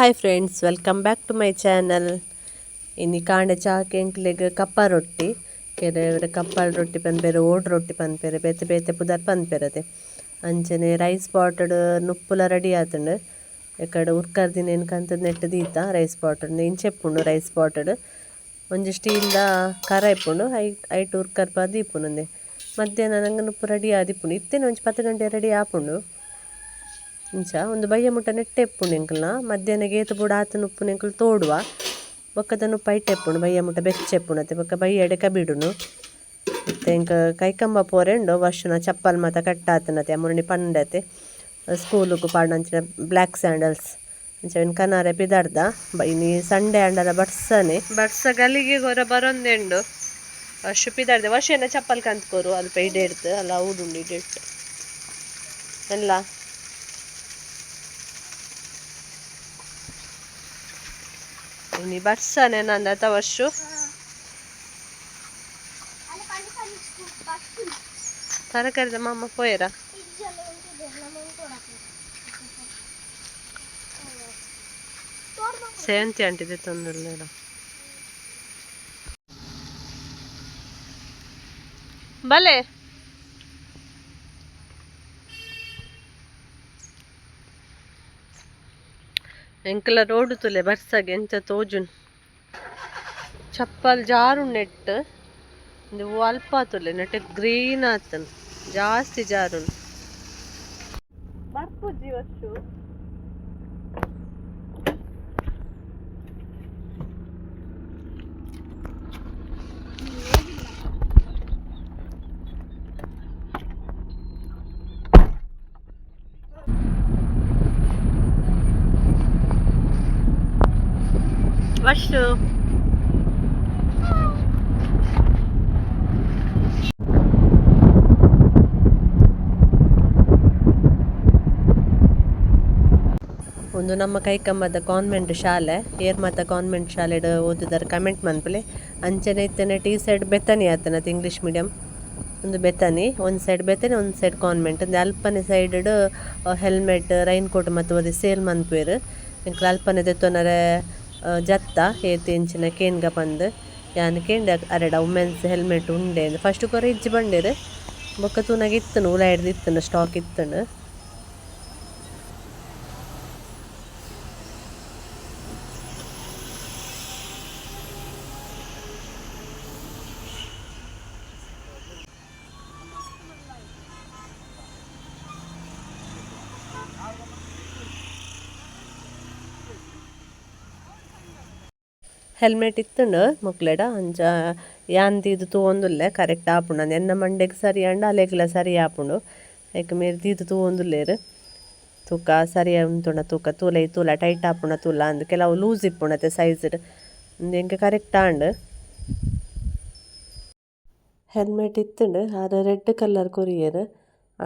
Hi friends welcome back to my channel ಇನ್ನು ಕಾಂಡ chalk ಎಂಕ್ಲೆಗ್ ಕಪ್ಪ ರೊಟ್ಟಿ, ಕೆರೆ ಕಪ್ಪ ರೊಟ್ಟಿ ಪನ್ಪೆರೆ ಓಡ್ ರೊಟ್ಟಿ ಪನ್ಪೆರೆ ಬೇತೆ ಬೇತೆ ಪುದರ್ ಪನ್ಪೆರದೆ ಅಂಚನೆ ರೈಸ್ ಪಾಟಡ್ ನುಪ್ಪುಲ ರೆಡಿ ಆತುಂಡು. ಎಕಡೆ ಉರ್ಕರ್ದಿನ ಎನ್ಕಂತದ್ ನೆಟ್ ದೀತ ರೈಸ್ ಪಾಟಡ್ ಇಂಚೆಪ್ಪುಂಡು ರೈಸ್ ಪಾಟಡ್ ಒಂಜಿ ಸ್ಟೀಲ್ದ ಕರ ಇಪ್ಪುಂಡು, ಐ, ಐಟ್ ಉರ್ಕರ್ ಪಾ ದೀಪುಂಡು ಮಧ್ಯಾಹ್ನ ನಂಗೆ ನುಪ್ಪು ರೆಡಿ ಆದಿಪ್ಪುಂಡು. ಇತ್ತೇನೆ ಒಂಜಿ ಪತ್ತು ಗಂಟೆ ರೆಡಿ ಆಪುಂಡು. ಇಂಚ ಒಂದು ಬಯ್ಯ ಮುಟ್ಟ ನೆಟ್ಟೆ ಎಪ್ಪುಂಡು ಎಂಕಲ್ನ ಮಧ್ಯಾಹ್ನ ಗೇತು ಬುಡ ಆತನ ಉಪ್ಪುನೆಂಕಲ್ ತೋಡುವ ಬೊಕ್ಕದ ಉಪ್ಪು ಐಟ್ ಎಪ್ಪುಂಡು ಬಯ್ಯ ಮುಟ್ಟ ಬೆಚ್ಚೆಪ್ಪುಂಡು ಅತ್ತೆ ಬೊಕ್ಕ ಬಯ್ಯ ಎಡೆ ಕಬಿಡುನು. ಮತ್ತೆ ಇಂಕ ಕೈಕಂಬ ಪೋರೆಂಡು, ವರ್ಷನ ಚಪ್ಪಲ್ ಮಾತ ಕಟ್ಟಾತನತೆ ಅಮ್ಮನಿ ಪಂಡತೆ ಸ್ಕೂಲುಗು ಪಾಡಂಚಿನ ಬ್ಲ್ಯಾಕ್ ಸ್ಯಾಂಡಲ್ಸ್, ಅಂಚ ಕನಾರೆ ಪಿದಾರ್ದ ಬೈನಿ ಸಂಡೆ ಆಂಡಲ ಬಡ್ಸನೆ ಬಡ್ಸ ಗಲಿಗೆ ಗೊರ ಬರೊಂದೆಂಡು. ವರ್ಷ ಪಿದಾರ್ದೆ ವರ್ಷ ಚಪ್ಪಲ್ ಕಂತ್ಕೋರು, ಅಲ್ಪ ಇಡೆ ಇಡ್ತು ಅಲ್ಲ ಊಡುಂಡು ಇಡೆ ಇಟ್ಟು ಎಲ್ಲ. ಇನಿ ಬಡ್ಸನೆ ನಂದ ವರ್ಷು. ತರಕಾರಿದ ಮಾಮ ಪೋಯರ ಸೇವಂತಿ ಅಂಟಿದೆ ತೊಂದರೆ ಬಲೆ. ಎಂಕಲ ರೋಡ್ ತುಲೆ ಬರ್ಸಗೆ ಎಂಚ ತೋಜುನ್. ಚಪ್ಪಲ್ ಜಾರು ನೆಟ್ ಒಂದು ಅಲ್ಪ ತುಲೆ ನೆಟ್ ಗ್ರೀನ್ ಆತನ್, ಜಾಸ್ತಿ ಜಾರು ಬರ್ಪುಜಿ ವರ್ಷು ವರ್ಷು ಒಂದು ನಮ್ಮ ಕೈಕಮ್ಮದ ಕಾನ್ವೆಂಟ್ ಶಾಲೆ, ಏರ್ಮಾತ ಕಾನ್ವೆಂಟ್ ಶಾಲೆಡ್ ಓದಿದಾರೆ ಕಮೆಂಟ್ ಮನ್ಪಲೆ ಅಂಚನೆ ಇತ್ತನೆ ಟೀ ಸೈಡ್ ಬೆತ್ತನಿ ಆತನತ್ ಇಂಗ್ಲೀಷ್ ಮೀಡಿಯಂ ಒಂದು ಬೆತ್ತನಿ, ಒಂದು ಸೈಡ್ ಬೆತ್ತನಿ, ಒಂದು ಸೈಡ್ ಕಾನ್ವೆಂಟ್ ಒಂದು ಅಲ್ಪನೆ ಸೈಡ್ ಹೆಲ್ಮೆಟ್ ರೈನ್ ಕೋಟ್ ಮತ್ತು ಸೇಲ್ ಮನ್ಪುವೆರ್. ಅಲ್ಪನೆ ತೆತ್ತೊನರೆ ಜತ್ತ, ಹೇತಿ, ಇಂಚಿನ ಕೇನ್ಗ ಪಂದ್, ಯಾನ್ ಕೇಂಡ ಅರೆಡ ವುಮೆನ್ಸ್ ಹೆಲ್ಮೆಟ್ ಉಂಡೆ. ಫಸ್ಟ್ ಕೊರ ಇಜ್ಜಿ ಬಂಡೇರು, ಬೊಕ್ಕ ತೂನಾಗ ಇತ್ತನು ಉಲ ಹಿಡ್ದು ಸ್ಟಾಕ್ ಇತ್ತುಂಡು ಮೊಕ್ಲೆಡ ಅಂಚ ಯಾಂದ್ ಇದು ತೂವೊಂದುಲ್ಲೆ ಕರೆಕ್ಟ್ ಆಪುಂಡು. ಎನ್ನ ಮಂಡೆಗ್ ಸರಿ ಆಂಡ ಅಲೆಗ್ಲ ಸರಿ ಆಪುಂಡು. ಐಕ್ ಮೇರ್ ದೀದು ತೂವೊಂದುಲ್ಲೆರ್ ತೂಕ ಸರಿ ಉಂತುಂಡ ತೂಕ, ತೂಲ ತೂಲ, ಟೈಟ್ ಆಪುಣ ತೂಲ ಅಂದ್ ಕೆಲವು ಲೂಸ್ ಇಪ್ಪುಣತೆ ಸೈಜ್ಡ್ ಅಂದ್ ಎಂಕ್ ಕರೆಕ್ಟ್ ಆಂಡ್. ಹೆಲ್ಮೆಟ್ ಇತ್ತುಂಡು ಆರ್ ರೆಡ್ ಕಲರ್ ಕೊರಿಯರ್.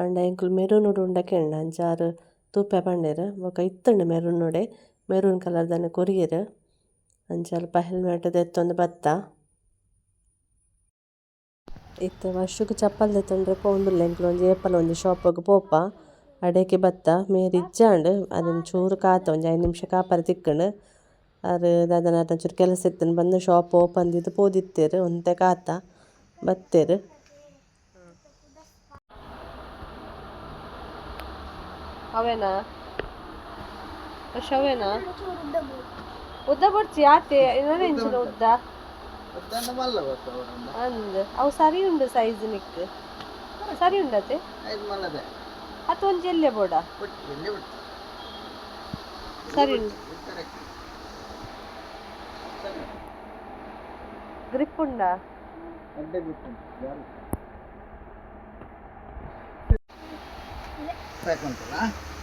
ಆಂಡ ಎಂಕುಲು ಮೆರೂನ್ ಉಂಡ ಕೆಂಡ ಅಂಚಾರ್ ತೂಪೆ ಪಂಡೆರ್. ಬೊಕ ಇತ್ತುಂಡು ಮೆರೂನುಡೆ ಮೆರೂನ್ ಕಲರ್ ದಾನೆ ಕೊರಿಯರ್. ಅಂಚ ಅಲ್ಪ ಹೆಲ್ಮೆಟ್ ದೆತ್ತೊಂದು ಬತ್ತ ಇತ್ತ ವರ್ಷಕ್ಕೆ ಚಪ್ಪಲ್ ದೆತ್ತೊಂಡ್ರೆ ಪೋವೊಂದುಲ್ಲೆ ಎಂಕ್ಲ ಒಂಜಿ ಏಪಲ ಒಂಜಿ ಶಾಪ್ಗ್ ಪೋಪ. ಅಡೆಕೆ ಬತ್ತ ಮೇರಿ ಇಜ್ಜಾಂಡ್ ಅದನ್ನು ಚೂರು ಕಾತ ಒಂಜಿ ಐದು ನಿಮಿಷ ಕಾಪರ ತಿಕ್ಕುಂಡು ಅರ್ ದಾದನ ಚೂರು ಕೆಲಸ ಇತ್ತುಂಡು ಬಂದು ಶಾಪ್ ಓಪನ್ ದೀದ್ ಪೋದಿತ್ತೆರ್, ಒಂತೆ ಕಾತ ಬತ್ತೆರ್. ಅವೇನಾ? ಅವೇನಾ? ಉದ್ದ ಬರ್ಚಿ ಆತೆ ಇನ್ನೊಂದು ಇಂಚಿನ ಉದ್ದ. ಅಂದ್ ಅವು ಸರಿ ಉಂಡು ಸೈಜ್ ನಿಕ್. ಸರಿ ಉಂಡತೆ? ಅತ್ತು ಒಂಜಿ ಎಲ್ಲೆ ಬೋಡ? ಸರಿ ಉಂಡು. ಗ್ರಿಪ್ ಉಂಡ? ಚಪ್ಪಲ್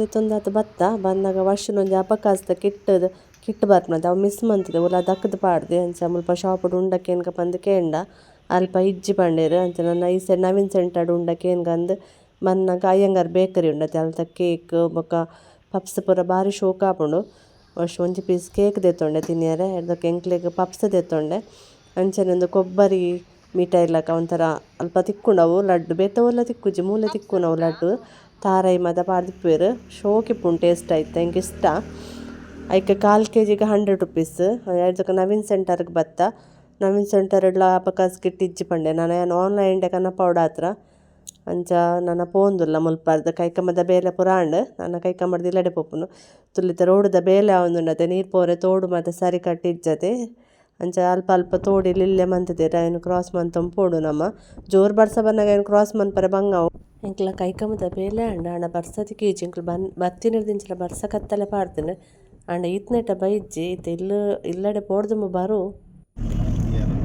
ದೆತ್ತೊಂದು ಆತು ಬತ್ತ ಬಂದಾಗ ವರ್ಷನ ಒಂಜಿ ಅಪಕಾಸ್ದ ಕಿಟ್ಟದ ಕಿಟ್ ಬರ್ತದೆ ಅವು ಮಿಸ್ ಮಂತಿದೆ ಒಲ ದಕ್ಕದ ಪಾಡ್ದೆ ಅಂಚ ಮುಲ್ಪ ಶಾಪಡ್ ಉಂಡಕ್ಕೆ ಏನ್ಕ ಪಂದ್ ಕೇಂಡ. ಅಲ್ಪ ಇಜ್ಜಿ ಪಂಡೇರ್. ಅಂಚ ನನ್ನ ಈ ಸೈಡ್ ನವೀನ್ ಸೆಂಟರ್ಡ್ ಉಂಡಕ್ಕೆ ಏನ್ಗ ಅಂದ್ ಮನ್ನಗ ಅಯ್ಯಂಗಾರ್ ಬೇಕರಿ ಉಂಡತೆ. ಅಲ್ತ ಕೇಕ್ ಬೊಕ ಪಪ್ಸ್ ಪೂರ ಬಾರಿ ಶೋಕ ಆಪುಂಡು. ವರ್ಷ ಒಂಜಿ ಪೀಸ್ ಕೇಕ್ ದೆತ್ತೊಂಡೆ ತಿನ್ಯರೆ. ಎಡ್ದಕ್ ಎಂಕ್ಲೆಗ್ ಪಪ್ಸ್ ದೆತ್ತೊಂಡೆ. ಅಂಚನೆ ಕೊಬ್ಬರಿ ಮಿಠಾಯಿ ಲಕ ಒಂಥರ ಅಲ್ಪ ತಿಕ್ಕುಂಡು ಅವು ಲಡ್ಡು, ಬೇತೆ ಒಲ್ಲ ತಿಕ್ಕುಜಿ, ಮೂಲೆ ತಿಕ್ಕು ಅವು ಲಡ್ಡು. ತಾರಾಯಿ ಮದ ಶೋಕಿ ಶೋಕಿಪ್ಪುಂಡು ಟೇಸ್ಟ್ ಆಯ್ತು ಹಂಗೆ ಇಷ್ಟ. ಐಕೆ ಕಾಲು ಕೆ ಜಿಗೆ ಹಂಡ್ರೆಡ್ ರುಪೀಸ್ ಅದಕ್ಕೆ ನವೀನ್ ಸೆಂಟರ್ಗೆ ಬತ್ತ. ನವೀನ್ ಸೆಂಟರ್ಡ್ಲ ಅಪಕಾಸ್ ಇಜ್ಜಿ ಪಂಡೆ. ನಾನು ಏನು ಆನ್ಲೈನ್ ಡೆಕನ ಪೌಡರ್ ಪೌಡಾತ್ರ ಅಂಚ ನನ ಪೋಂದುಲ್ಲ ಮುಲ್ಪಾರ್ದ. ಕೈಕಮ್ಮದ ಬೇಲೆ ಪುರಾಂಡ್. ನನ್ನ ಕೈಕಮ್ಮದ ಇಲ್ಲಡೆ ಪೋಪುನು. ತುಲಿತ ರೋಡ್ದ ಬೇಲೆ ಆವೊಂದುಂಡತೆ ನೀರ್ ಪೋರೆ ತೋಡು ಮತ್ತು ಸರಿ ಕಟ್ಟಿ ಇಜ್ಜತೆ. ಅಂಚ ಅಲ್ಪ ಅಲ್ಪ ತೋಡಿ ಲಿಲ್ಲೆ ಮಂತದೆ ಏನು ಕ್ರಾಸ್ ಮಂತೊಂದು ಪೋಡು ನಮ್ಮ. ಜೋರ್ ಬರ್ಸ ಬಂದಾಗ ಏನು ಕ್ರಾಸ್ ಮನ್ಪರೆ ಬಂಗವು. ಎಂಕ್ಲ ಕೈಕಮದ ಬೇಲೆ ಆಂಡ ಆಂಡ ಬರ್ಸದಿ ಕೀಜಿ ಎಂಕ್ಲ ಬನ್ ಬತ್ತಿನಿರ್ದಿಂಚಲ ಬರ್ಸ ಕತ್ತಲೆ ಪಾಡ್ದಿನ ಆಂಡ ಇತ್ನೆಟ ಬೈಜ್ಜಿ ಈತ್ ಇಲ್ಲ ಇಲ್ಲಡೆ ಪೋಡ್ದು ಬರು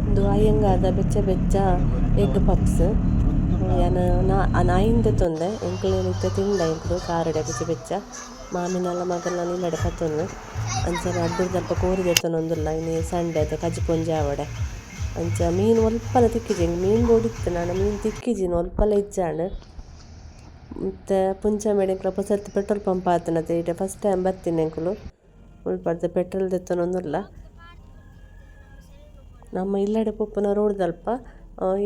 ಇಂದು ಅಯ್ಯಂಗಾದ ಬೆಚ್ಚ ಬೆಚ್ಚ ಎಗ್ ಪಪ್ಸ್ ನಾಯಿಂದ ತೊಂದೆ ಎಂಕ್ಲು ನಿತ್ಯ ತಿಂಡ ಎಂಕ್ಲು ಕಾರಡೆ ಬೆಚ್ಚ ಬೆಚ್ಚ ಮಾಮಿನಲ್ಲ ಮಗಲ ನಿಲ್ಲಡೆ ಪತ್ತೊಂದು ಅಂಚನೆ ಅಡ್ಡುರ್ದು ಅಲ್ಪ ಕೋರಿ ದೆತ್ತೊನೊಂದುಲ್ಲ ಇನ್ನು ಸಂಡೆ ಅದ ಕಜ್ಜಿ ಪುಂಜೆ ಆವಡೆ ಅಂಚ ಮೀನು ಒಲ್ಪಲ ತಿಕ್ಕಿಜಿ ಮೀನು ಬೋಡಿತ್ತು ನಾನು ಮೀನು ತಿಕ್ಕಿಜಿನ ಒಲ್ಪಲ ಇಜ್ಜಾಂಡ್ ಮತ್ತು ಪುಂಚ ಮೇಡಿಂಕ್ಲ ಪೊಸರ್ತಿ ಪೆಟ್ರೋಲ್ ಪಂಪ್ ಆತನತೆ ಈಟೆ ಫಸ್ಟ್ ಟೈಮ್ ಬರ್ತೀನಿ ಎಂಕುಲು ಉಳ್ಪಡ್ದು ಪೆಟ್ರೋಲ್ ದೆತ್ತೊನೊಂದುಲ್ಲ. ನಮ್ಮ ಇಲ್ಲಡೆ ಪೊಪ್ಪುನ ರೋಡ್ದಲ್ಪ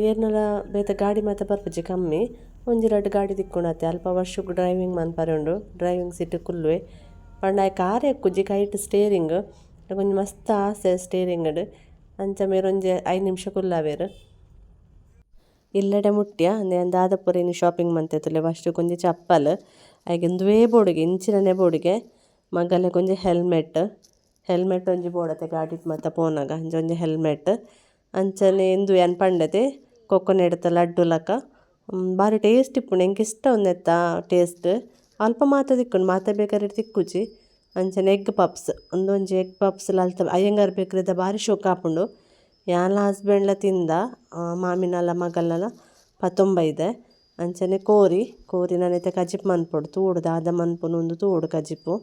ಏರ್ನಲ ಬೇತೆ ಗಾಡಿ ಮಾತ ಬರ್ಪುಜಿ ಕಮ್ಮಿ. ಒಂಜಿ ರಡ್ಡ್ ಗಾಡಿ ತಿಕ್ಕುಂಡತೆ ಅಲ್ಪ ವರ್ಷಕ್ಕೆ ಡ್ರೈವಿಂಗ್ ಮನ್ಪರೆ ಉಂಡು ಡ್ರೈವಿಂಗ್ ಸೀಟ್ ಕುಲ್ಲುವೆ ಪಂಡ ಕಾರ್ ಎಕ್ಕುಜಿ ಕೈಟ್ ಸ್ಟೇರಿಂಗ್ ಒಂಜಿ ಮಸ್ತ್ ಆಸೆ ಸ್ಟೇರಿಂಗ್ ಅಂಚ ಮೇರ್ ಒಂಜಿ ಐದು ನಿಮಿಷ ಕುಲ್ಲಾವೆರ್. ಇಲ್ಲಡೆ ಮುಟ್ಟ್ಯ ದಾದಪುರ ಇನ್ನು ಶಾಪಿಂಗ್ ಮಂತೆತ್ತುಲೆ ಫಸ್ಟ್ ಒಂಜಿ ಚಪ್ಪಲ್ ಐಗೆ ಉಂದುವೇ ಬೋಡಿಗೆ, ಇಂಚಿನನೆ ಬೋಡಿಗೆ ಮಗಲೆ ಒಂಜಿ ಹೆಲ್ಮೆಟ್ ಹೆಲ್ಮೆಟ್ ಒಂಜಿ ಬೋಡತೆ ಗಾಡಿಟ್ ಮಾತ ಪೋನಾಗ ಅಂಚ ಒಂಜಿ ಹೆಲ್ಮೆಟ್ ಅಂಚನೆ ಇಂದು ಏನ್ ಪಂಡತೆ? ಕೊಕೊನೆಡ್ತ ಲಡ್ಡು ಲಕ. ಬಾರಿ ಟೇಸ್ಟ್ ಇಪ್ಪುಂಡು ಎಂಕ್ ಇಷ್ಟ ಉಂದೆತ್ತ ಟೇಸ್ಟ್ ಅಲ್ಪ ಮಾತ ತಿಕ್ಕುಂಡು ಮಾತ ಬೇಕಾರೆ ತಿಕ್ಕುಜಿ. ಅಂಚನೆ ಎಗ್ ಪಪ್ಸ್ ಉಂದೊಂಜಿ ಎಗ್ ಪಪ್ಸ್ ಅಲ್ತ, ಅಯ್ಯಂಗಾರ್ ಬೇಕರಿದ ಬಾರಿ ಶೋಕ್ ಯಾನ್ಲ ಹಸ್ಬೆಂಡ್ಲ ತಿಂದ ಮಾಮಿನಲ ಮಗಲಲ ಪತೊಂಬೈದೆ. ಅಂಚನೆ ಕೋರಿ ಕೋರಿ ನನೆತೆ ಕಜಿಪ್ ಮನ್ಪೊಡು ತೂಡು ದಾದ ಮನ್ಪುನ ಉಂದು ತೂಡು ಕಜಿಪ್ಪು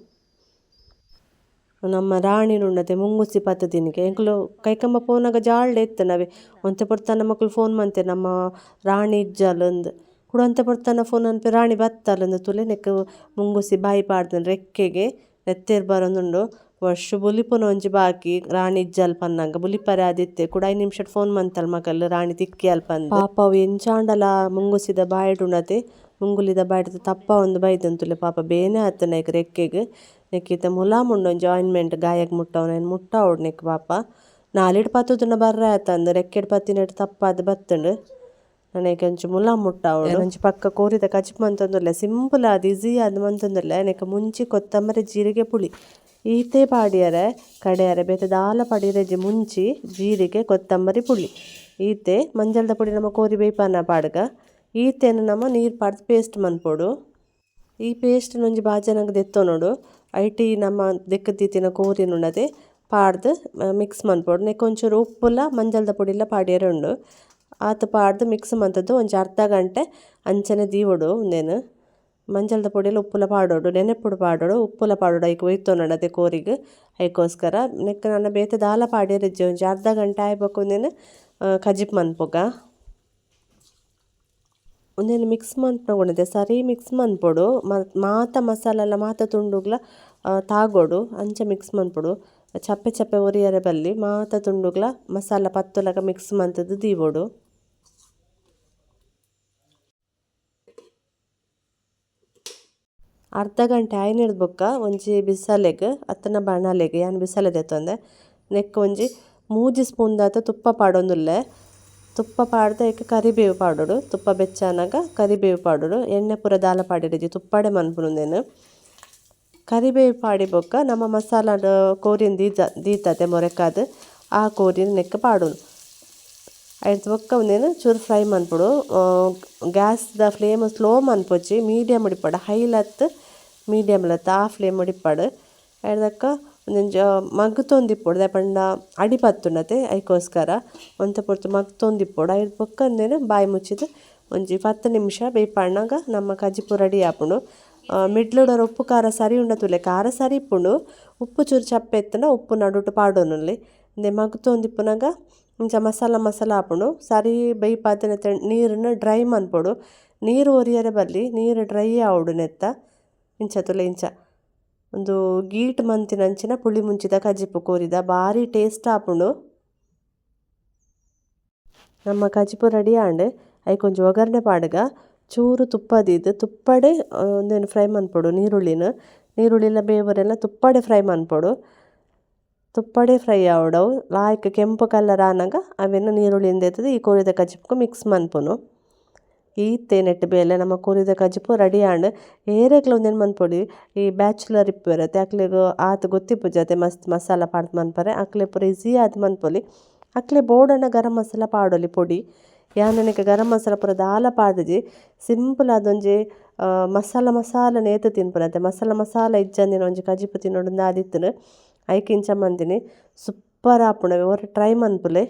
ನಮ್ಮ ರಾಣಿನುಂಡತೆ ಮುಂಗುಸಿ ಪತ್ತ ದಿನಕ್ಕೆ, ಎಂಕುಲು ಕೈಕಮ್ಮ ಫೋನಾಗ ಜಾಳ್ಡೆ ಇತ್ತು ನವೆ. ಒಂತೆ ಪೊರ್ತನ ಮಕ್ಕಳು ಫೋನ್ ಮಂತೆ, ನಮ್ಮ ರಾಣಿ ಇಜ್ಜಲಂದ್ ಕೂಡ ಒಂತೆ ಪೊರ್ತನ ಫೋನ್ ಅನ್ಪೆ ರಾಣಿ ಬತ್ತಲಂದ್ ತುಲೆ ನೆಕ್ಕ ಮುಂಗುಸಿ ಬಾಯಿ ಪಾಡ್ದನ್ ರೆಕ್ಕೆಗೆ ನೆತ್ತೇರ್ ಬರೊಂದುಂಡು. ವರ್ಷ ಬುಲಿಪುನ ಒಂಜಿ ಬಾಕಿ ರಾಣಿ ಇಜ್ಜ ಪನ್ನಂಗ. ಬುಲಿಪರೆ ಆದಿತ್ತೆ ಕೂಡ ಐದು ನಿಮಿಷ ಫೋನ್ ಮಂತಲ್ ಮಕಲ್ ರಾಣಿ ತಿಕ್ಕಿ ಅಲ್ಪಂದ್ ಪಾಪ ಎಂಚಾಂಡಲ ಮುಂಗುಸಿದ ಬಾಯಿಡುಣತೆ. ಮುಂಗುಲಿದ ಬಾಯ್ಡ್ ತಪ್ಪ ಒಂದು ಬೈದಂತುಲೆ ಪಾಪ ಬೇನೆ ಆತನ ರೆಕ್ಕೆಗೆ. ನೆಕ್ಕಿತ ಮುಲಾಮ್ ಉಂಡು ಆಯಿಂಟ್ಮೆಂಟ್ ಗಾಯಗ್ ಮುಟ್ಟವನ. ಮುಟ್ಟ ನೆಕ್ ಪಾಪ. ನಾಲಿಡ್ ಪತ್ತುದುಂಡ ಬರ್ರ ಆತಂದು ರೆಕ್ಕೆಡ್ ಪತ್ತಿನಟ್ ತಪ್ಪಾದ್ ಬತ್ತಂಡು. ನನಗೆ ಒಂಚು ಮುಟ್ಟ ಅವಳು. ಒಂಚು ಪಕ್ಕ ಕೋರಿದ ಕಚಿಪ್ ಮಂತೊಂದುಲ್ಲ. ಸಿಂಪಲ್ ಆದ್, ಈಸಿ ಆದ್ ಮಂತೊಂದುಲ್ಲ. ನನಗೆ ಮುಂಚಿ ಕೊತ್ತಂಬರಿ ಜೀರಿಗೆ ಪುಳಿ. ಈತೆ ಪಾಡಿಯರೆ ಕಡೆಯರೆ ಬೇತೆ ದಾಲ ಪಡಿರೆಜಿ ಮುಂಚಿ ಜೀರಿಗೆ ಕೊತ್ತಂಬರಿ ಪುಳಿ ಈತೆ ಮಂಜಲದ ಪುಡಿ ನಮ್ಮ ಕೋರಿ ಬೇಯ್ಪನ ಪಾಡ್ಗ. ಈತೆಯನ್ನು ನಮ್ಮ ನೀರ್ ಪಾಡ್ದು ಪೇಸ್ಟ್ ಮನ್ಪೊಡು. ಈ ಪೇಸ್ಟ್ ಒಂಜಿ ಬಾಜನಗ ದೆತ್ತೋನೋಡು ಐಟಿ ನಮ್ಮ ದೆಕ್ಕದಿತ್ತಿನ ಕೋರಿನುಣ್ಣದೆ ಪಾಡ್ದು ಮಿಕ್ಸ್ ಮನ್ಪೊಡು. ನೆಕ್ ಒಂಚೂರು ಉಪ್ಪುಲ ಮಂಜಲ್ದ ಪುಡಿಲ ಪಾಡಿಯರೆ ಉಂಡು. ಆತ ಪಾಡ್ದು ಮಿಕ್ಸ್ ಮಂತದ್ದು ಒಂಜಿ ಅರ್ಧ ಗಂಟೆ ಅಂಚನೆ ದೀವೊಡು ಉಂದೆನ್. ಮಂಜಲ್ದ ಪೊಡಿಲ ಉಪ್ಪುಲ ಪಾಡೋಡು ನೆನೆಪುಡು ಪಾಡೋಡು, ಉಪ್ಪುಲ ಪಾಡೋಡು ಐಕ್ ಒಯ್ತೋನಡ ಅದೇ ಕೋರಿಗೆ. ಐಕೋಸ್ಕರ ನೆಕ್ ನನ್ನ ಬೇತೆ ದಾಲ ಪಾಡ್ಯರೆಜ್ಜಿ ಒಂಜಿ ಅರ್ಧ ಗಂಟೆ ಆಯ್ಬೇಕು ಉಂದೆನ್ ಕಜಿಪ್ ಮನ್ಪೊಗ ಉಂದೆನ್ ಮಿಕ್ಸ್ ಮನ್ಪುನಗುಣತೆ ಸರಿ ಮಿಕ್ಸ್ ಮನ್ಪೊಡು ಮಾತ ಮಸಾಲೆಲ್ಲ, ಮಾತ ತುಂಡುಗ್ಲ ತಾಗೊಡು, ಅಂಚ ಮಿಕ್ಸ್ ಮನ್ಪೊಡು ಚಪ್ಪೆ ಚಪ್ಪೆ ಒರಿಯರೆ ಬಲ್ಲಿ ಮಾತ ತುಂಡುಗ್ಲ, ಮಸಾಲ ಪತ್ತುಲಕ ಮಿಕ್ಸ್ ಮಂತುದು ದೀವೊಡು. ಅರ್ಧ ಗಂಟೆ ಆಯ್ನಿಡ್ದ್ ಬೊಕ್ಕ ಒಂಜಿ ಬಿಸಲೆಗ್, ಅತ್ತನ ಬಣಲೆಗ್ ಯಾನ್ ಬಿಸಲೆ ದೆತ್ತೊಂದೆ ನೆಕ್ಕ್ ಒಂಜಿ ಮೂಜಿ ಸ್ಪೂನ್ ದಾತ ತುಪ್ಪ ಪಾಡೊಂದುಲ್ಲೆ, ತುಪ್ಪ ಪಾಡ್ದ ಐಕ್ ಕರಿಬೇವು ಪಾಡೊಡು, ತುಪ್ಪ ಬೆಚ್ಚಾನಗ ಕರಿಬೇವು ಪಾಡೊಡು, ಎಣ್ಣೆ ಪೂರ ದಾಲ ಪಾಡಿರೆಜಿ ತುಪ್ಪಡೆ ಮನ್ಪುನುಂದೆನ್ ಕರಿಬೇವು ಪಾಡಿ ಬೊಕ್ಕ ನಮ್ಮ ಮಸಾಲ ಕೋರಿನ್ ದೀತ, ದೀತತೆ ಮೊರೆಕಾದ್, ಆ ಕೋರಿನ್ ನೆಕ್ ಪಾಡೊಡು ಐಟ್ ಬೊಕ್ಕ ಉಂದೆನ್ ಚೂರು ಫ್ರೈ ಗ್ಯಾಸ್ ಗ್ಯಾಸ್ದ ಫ್ಲೇಮ್ ಸ್ಲೋ ಮನ್ಪೊಚ್ಚಿ ಮೀಡಿಯಮ್ ಇಡಿಪಡ ಹೈಲತ್ ಮೀಡಿಯಮ್ಲತ್ ಆ ಫ್ಲೇಮ್ ಇಡಿಪ್ಪಡ್ ಐರ್ದಕ್ಕ ಒಂಜೊಂಜಿ ಮಗ್ತೊಂದಿಪ್ಪೊಡು ದಾಯೆ ಪಂಡ ಅಡಿ ಪತ್ತುಂಡತೆ ಐಕೋಸ್ಕರ ಒಂತೆ ಪೊರ್ತು ಮಗ್ತೊಂದಿಪ್ಪೊಡು ಐಟ್ ಬೊಕ್ಕ ಉಂದೆನ್ ಬಾಯಿ ಮುಚ್ಚಿದ್ ಒಂಜಿ ಪತ್ತು ನಿಮಿಷ ಬೇಯ್ಪಣ್ಣಗ ನಮ್ಮ ಕಜಿಪು ರೆಡಿ ಆಪುಂಡು ಮಿಡ್ಲುಡು ಉಪ್ಪು, ಖಾರ ಸರಿ ಉಂಡ ತುಲೆ. ಖಾರ ಸರಿ ಇಪ್ಪುಂಡು ಉಪ್ಪು ಚೂರು ಚಪ್ಪೆ ಇತ್ತಂಡ ಉಪ್ಪು ನಡುಟ್ ಪಾಡೊನುಲ್ಲೆ ಉಂದೆ ಮಗ್ತೊಂದಿಪ್ಪುನಗ ಇಂಚ ಮಸಾಲ ಮಸಾಲ ಆಪುಂಡು ಸರಿ ಬೇಯ್ಪಾದ್ ನೆತ್ತ ನೀರುನ ಡ್ರೈ ಮನ್ಪೊಡು. ನೀರು ಒರಿಯರೆ ಬಲ್ಲಿ ನೀರು ಡ್ರೈ ಆವೊಡು ನೆತ್ತ. ಇಂಚ ತುಲೆ ಇಂಚ. ಉಂದು ಗೀಟ್ ಮಂತಿನಂಚಿನ ಪುಳಿ ಮುಂಚಿದ ಕಜಿಪು ಕೋರಿದ ಬಾರಿ ಟೇಸ್ಟ್ ಆಪುಂಡು. ನಮ್ಮ ಕಜಿಪು ರೆಡಿ ಆಂಡ್ ಐಕೊಂಜಿ ಒಗ್ಗರಣೆ ಪಾಡ್ಗ ಚೂರು ತುಪ್ಪದಿದ್ದು ತುಪ್ಪಡೆ ಒಂದೇನು ಫ್ರೈ ಮನ್ಪೊಡು ನೀರುಳ್ಳಿನ. ನೀರುಳ್ಳಿಲ ಬೇವರೆಲ್ಲ ತುಪ್ಪಡೆ ಫ್ರೈ ಮನ್ಪೊಡು ತುಪ್ಪಡೆ ಫ್ರೈ ಆವಡವು ಲಾಯ್ಕ್ ಕೆಂಪು ಕಲರ್ ಆನಾಗ ಅವೆನ್ ನೀರುಳ್ಳಿಂದ ಎತ್ತದು ಈ ಕೋರಿದ ಕಜಿಪ್ಕು ಮಿಕ್ಸ್ ಮನ್ಪುನು ನೆಟ್ಟ್ ಬೇಲೆ ನಮ ಕೊರಿದ ಕಜಿಪು ರೆಡಿ ಆಂಡ್ ಏರೆಗ್ಲ ಒಂದೆನ್ ಮನ್ಪೊಡಿ ಈ ಬ್ಯಾಚುಲರ್ ಇಪ್ಪುವೆರತೆ ಅಕ್ಲೆಗ್ ಆತ್ ಗೊತ್ತಿಪ್ಪುಜತೆ ಮಸ್ತ್ ಮಸಾಲ ಪಾಡ್ ಮನ್ಪರೆ ಅಕ್ಲೆ ಪೂರ ಈಸಿ ಆದ್ ಮನ್ಪೊಲಿ ಅಕ್ಲೆ ಬೋಡಾಂಡ ಗರಂ ಮಸಾಲ ಪಾಡೊಲಿ ಪೊಡಿ ಯಾನ್ ಗರಂ ಮಸಾಲ ಪೂರ ದಾಲ ಪಾಡ್ದಿಜಿ ಸಿಂಪಲ್ ಆದೊಂಜಿ ಮಸಾಲ ಮಸಾಲ ಮಸಾಲ ಏತ್ ತಿನ್ಪುನಂತೆ. ಮಸಾಲ ಮಸಾಲ ಇಜ್ಜಂದಿನ ಒಂಜಿ ಕಜಿಪು ತಿನ್ನೊಡು ಆದಿತ್ತುನು ಐಕ್ ಇಂಚ ಮಂದಿನಿ ಸೂಪರ್ ಆಪುಂಡು ಒರ ಟ್ರೈ ಮನ್ಪುಲೆ